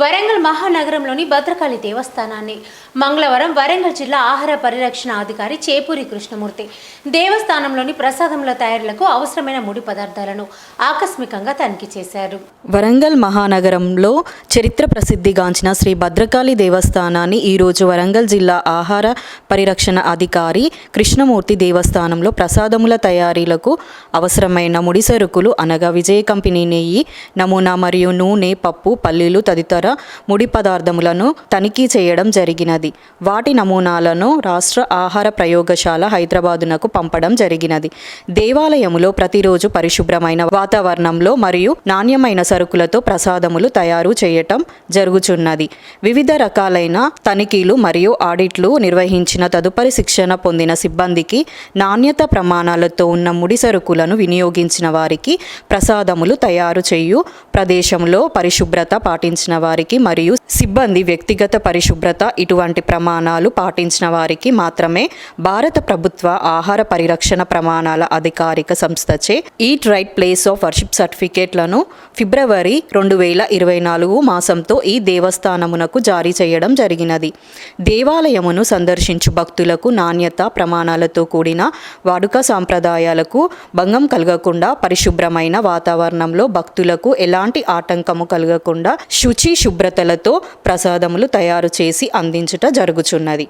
వరంగల్ మహానగరంలోని భద్రకాళి దేవస్థానాన్ని. మంగళవారం వరంగల్ జిల్లా ఆహార పరిరక్షణ అధికారి చేపూరి కృష్ణమూర్తి దేవస్థానంలోని ప్రసాదముల తయారీలకు అవసరమైన ముడి పదార్థాలను ఆకస్మికంగా తనిఖీ చేశారు. వరంగల్ మహానగరంలో చరిత్ర ప్రసిద్ధిగాంచిన శ్రీ భద్రకాళి దేవస్థానాన్ని ఈరోజు వరంగల్ జిల్లా ఆహార పరిరక్షణ అధికారి కృష్ణమూర్తి దేవస్థానంలో ప్రసాదముల తయారీలకు అవసరమైన ముడి సరుకులు అనగా విజయ కంపెనీ నెయ్యి నమూనా మరియు నూనె పప్పు పల్లీలు తదితర ముడి పదార్థములను తనిఖీ చేయడం జరిగినది. వాటి నమూనాలను రాష్ట్ర ఆహార ప్రయోగశాల హైదరాబాదునకు పంపడం జరిగినది. దేవాలయములో ప్రతిరోజు పరిశుభ్రమైన వాతావరణంలో మరియు నాణ్యమైన సరుకులతో ప్రసాదములు తయారు చేయటం జరుగుచున్నది. వివిధ రకాలైన తనిఖీలు మరియు ఆడిట్లు నిర్వహించిన తదుపరి శిక్షణ పొందిన సిబ్బందికి నాణ్యత ప్రమాణాలతో ఉన్న ముడి సరుకులను వినియోగించిన వారికి ప్రసాదములు తయారు చేయు ప్రదేశంలో పరిశుభ్రత పాటించిన వారికి మరియు సిబ్బంది వ్యక్తిగత పరిశుభ్రత ఇటువంటి ప్రమాణాలు పాటించిన వారికి మాత్రమే భారత ప్రభుత్వ ఆహార పరిరక్షణ ప్రమాణాల అధికారిక సంస్థచే eat right place of worship సర్టిఫికేట్లను ఫిబ్రవరి రెండు వేల ఇరవై నాలుగు మాసంతో ఈ దేవస్థానమునకు జారీ చేయడం జరిగినది. దేవాలయమును సందర్శించు భక్తులకు నాణ్యత ప్రమాణాలతో కూడిన వాడుక సాంప్రదాయాలకు భంగం కలగకుండా పరిశుభ్రమైన వాతావరణంలో భక్తులకు ఎలాంటి ఆటంకము కలగకుండా శుచి శుభ్రతలతో ప్రసాదములు తయారు చేసి అందించుట జరుగుచున్నది.